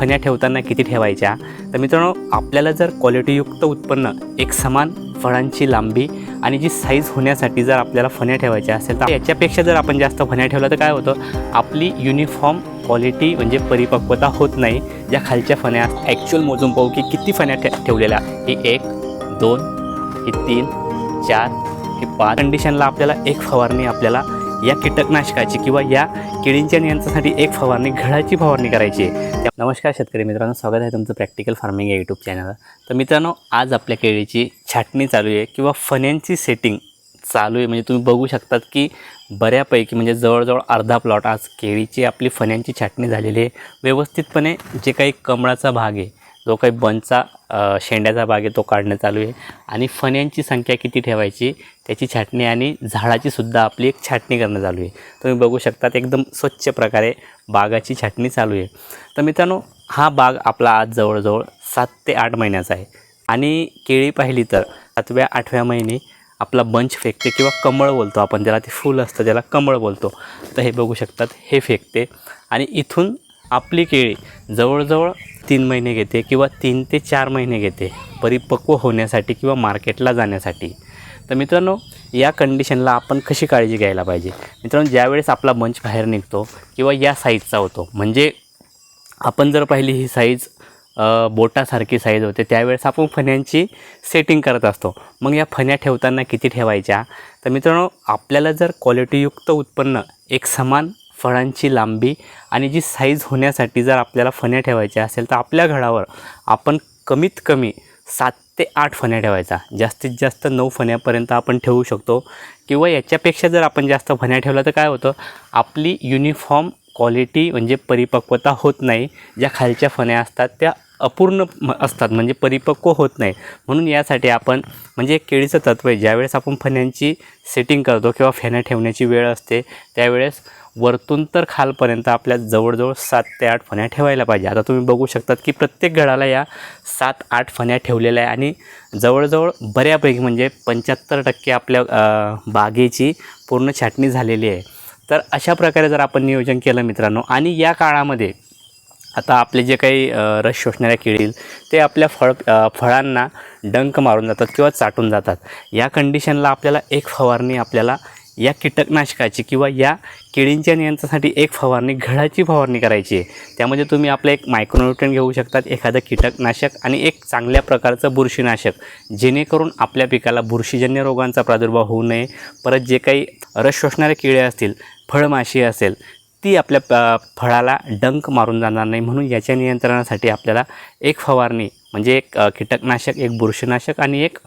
फण्या ठेवताना किती ठेवायच्या? तर मित्रांनो आपल्याला जर क्वालिटीयुक्त उत्पन्न एक समान फळांची लांबी आणि जी साईज होण्यासाठी जर आपल्याला फण्या ठेवायच्या असेल तर याच्यापेक्षा जर आपण जास्त फण्या ठेवल्या तर काय होतं? आपली युनिफॉर्म क्वालिटी म्हणजे परिपक्वता होत नाही. ज्या खालच्या फण्या ॲक्च्युअल मोजून पाहू की किती फण्या ठे ठेवलेल्या. ही एक दोन ही तीन चार ही पाच. कंडिशनला आपल्याला एक फवारणी आपल्याला या कीटकनाशकाची किंवा या किडींच्या नियंत्रणासाठी एक फवारणी घडाची फवारणी करायची आहे. त्या- नमस्कार शेतकरी मित्रांनो स्वागत आहे तुमचं प्रॅक्टिकल फार्मिंग या यूट्यूब चॅनलवर तर मित्रांनो आज आपल्या केळीची छाटणी चालू आहे किंवा फण्यांची सेटिंग चालू आहे. म्हणजे तुम्ही बघू शकतात की बऱ्यापैकी म्हणजे जवळजवळ अर्धा प्लॉट आज केळीची आपली फण्यांची छाटणी झालेली आहे. व्यवस्थितपणे जे काही कमळाचा भाग आहे जो काही बनचा शेंड्याचा भाग आहे तो काढणं चालू आहे. आणि फण्यांची संख्या किती ठेवायची त्याची छाटणी आणि झाडाची सुद्धा आपली एक छाटणी करणं चालू आहे. तुम्ही बघू शकतात एकदम स्वच्छ प्रकारे बागाची छाटणी चालू आहे. तर मित्रांनो हा बाग आपला आज जवळजवळ सात ते आठ महिन्याचा आहे. आणि केळी पाहिली तर सातव्या आठव्या महिने आपला बंच फेकते किंवा कमळ बोलतो आपण ज्याला ते फूल असतं ज्याला कमळ बोलतो. तर हे बघू शकतात हे फेकते. आणि इथून आपली केळी जवळजवळ तीन महिने घेते किंवा तीन ते चार महिने घेते परिपक्व होण्यासाठी किंवा मार्केटला जाण्यासाठी. तर मित्रांनो या कंडिशनला आपण कशी काळजी घ्यायला पाहिजे? मित्रांनो ज्यावेळेस आपला बंच बाहेर निघतो किंवा या साईजचा होतो म्हणजे आपण जर पाहिली ही साईज बोटासारखी साईज होते त्यावेळेस आपण फण्यांची सेटिंग करत असतो. मग या फण्या ठेवताना किती ठेवायच्या? तर मित्रांनो आपल्याला जर क्वालिटीयुक्त उत्पन्न एक समान फळांची लांबी आणि जी साईज होण्यासाठी जर आपल्याला फण्या ठेवायच्या असेल तर आपल्या घडावर आपण कमीत कमी सात ते आठ फण्या ठेवायचा. जास्तीत जास्त नऊ फण्यापर्यंत आपण ठेवू शकतो. किंवा याच्यापेक्षा जर आपण जास्त फण्या ठेवल्या तर काय होतं? आपली युनिफॉर्म क्वालिटी म्हणजे परिपक्वता होत नाही. ज्या खालच्या फण्या असतात त्या अपूर्ण म- असतात म्हणजे परिपक्व होत नाही. म्हणून यासाठी आपण म्हणजे एक केळीचं तत्व आहे ज्यावेळेस आपण फण्यांची सेटिंग करतो किंवा फण्या ठेवण्याची वेळ असते त्यावेळेस वरतून तर खालपर्यंत आपल्या जवळजवळ सात ते आठ फण्या ठेवायला पाहिजे. आता तुम्ही बघू शकतात की प्रत्येक घडाला या सात आठ फण्या ठेवलेल्या आहे आणि जवळजवळ बऱ्यापैकी म्हणजे पंच्याहत्तर टक्के आपल्या बागेची पूर्ण छाटणी झालेली आहे. तर अशा प्रकारे जर आपण नियोजन केलं मित्रांनो आणि या काळामध्ये आता आपले जे काही रस शोषणाऱ्या किडील ते आपल्या फळ फळांना डंक मारून जातात किंवा चाटून जातात. या कंडिशनला आपल्याला एक फवारणी आपल्याला या कीटकनाशकाची किंवा या किडींच्या नियंत्रणासाठी एक फवारणी घडाची फवारणी करायची आहे. त्यामध्ये तुम्ही आपलं एक मायक्रोन्युट्रन घेऊ शकतात एखादं कीटकनाशक आणि एक चांगल्या प्रकारचं बुरशीनाशक जेणेकरून आपल्या पिकाला बुरशीजन्य रोगांचा प्रादुर्भाव होऊ नये. परत जे काही रस शोषणारे किडे असतील फळमाशी असेल ती आपल्या प फळाला डंक मारून जाणार नाही म्हणून याच्या नियंत्रणासाठी आपल्याला एक फवारणी म्हणजे एक कीटकनाशक एक बुरशीनाशक आणि एक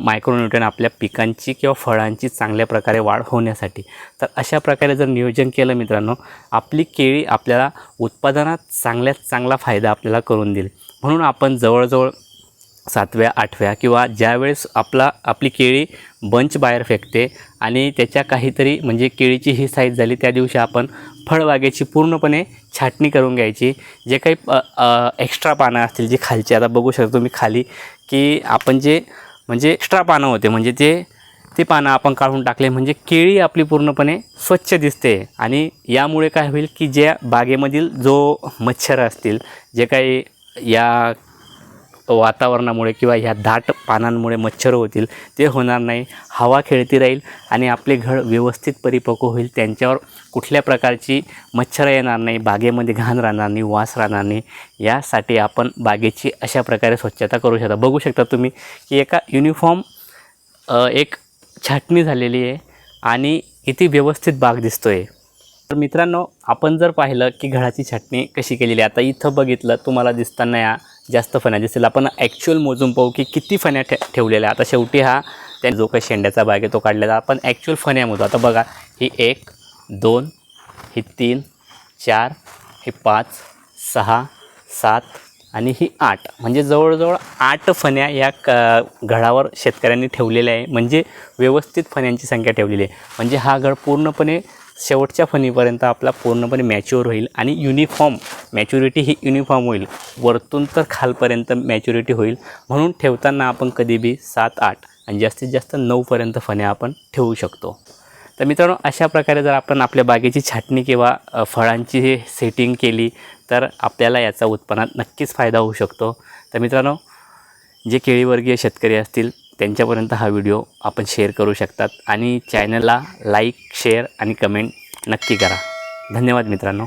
मायक्रोन्युट्रन आपल्या पिकांची किंवा फळांची चांगल्या प्रकारे वाढ होण्यासाठी. तर अशा प्रकारे जर नियोजन केलं मित्रांनो आपली केळी आपल्याला उत्पादनात चांगल्यात चांगला फायदा आपल्याला करून देईल. म्हणून आपण जवळजवळ सातव्या आठव्या किंवा ज्यावेळेस आपला आपली केळी बंच बाहेर फेकते आणि त्याच्या काहीतरी म्हणजे केळीची ही साईज झाली त्या दिवशी आपण फळबागेची पूर्णपणे छाटणी करून घ्यायची. जे काही एक्स्ट्रा पानं असतील जी खालची आता बघू शकतो तुम्ही खाली की आपण जे म्हणजे एक्स्ट्रा पानं होते म्हणजे ते ते पानं आपण काढून टाकले म्हणजे केळी आपली पूर्णपणे स्वच्छ दिसते. आणि यामुळे काय होईल की ज्या बागेमधील जो मच्छर असतील जे काही या वातावरणामुळे किंवा ह्या दाट पानांमुळे मच्छर होतील ते होणार नाही. हवा खेळती राहील आणि आपले घड व्यवस्थित परिपक्व होईल. त्यांच्यावर कुठल्या प्रकारची मच्छर येणार नाही बागेमध्ये घाण राहणार नाही वास राहणार नाही. यासाठी आपण बागेची अशा प्रकारे स्वच्छता करू शकता. बघू शकता तुम्ही की एका युनिफॉर्म एक छाटणी झालेली आहे आणि किती व्यवस्थित बाग दिसतो आहे तर मित्रांनो आपण जर पाहिलं की घडाची छाटणी कशी केलेली आहे आता इथं बघितलं तुम्हाला दिसताना या जास्त फण्या दिसतील. आपण ॲक्च्युअल मोजून पाहू की किती फण्या ठे ठेवलेल्या आता शेवटी हा त्या जो काही शेंड्याचा बाग आहे तो काढलेला आपण ॲक्च्युअल फण्या मोजू. आता बघा ही एक दोन ही तीन चार ही पाच सहा सात आणि ही आठ. म्हणजे जवळजवळ आठ फण्या या क घडावर शेतकऱ्यांनी ठेवलेल्या आहे. म्हणजे व्यवस्थित फण्यांची संख्या ठेवलेली आहे. म्हणजे हा घड पूर्णपणे शेवटच्या फणीपर्यंत आपला पूर्णपणे मॅच्युअर होईल आणि युनिफॉर्म मॅच्युरिटी ही युनिफॉर्म होईल. वरतून तर खालपर्यंत मॅच्युरिटी होईल. म्हणून ठेवताना आपण कधी बी सात आठ आणि जास्तीत जास्त नऊपर्यंत फण्या आपण ठेवू शकतो. तर मित्रांनो अशा प्रकारे जर आपण आपल्या बागेची छाटणी किंवा फळांची सेटिंग केली तर आपल्याला याचा उत्पन्नात नक्कीच फायदा होऊ शकतो. तर मित्रांनो जे केळीवर्गीय शेतकरी असतील त्यांच्यापर्यंत हा व्हिडिओ आपण शेअर करू शकतात. आणि चॅनलला लाईक शेअर आणि कमेंट नक्की करा. धन्यवाद मित्रांनो.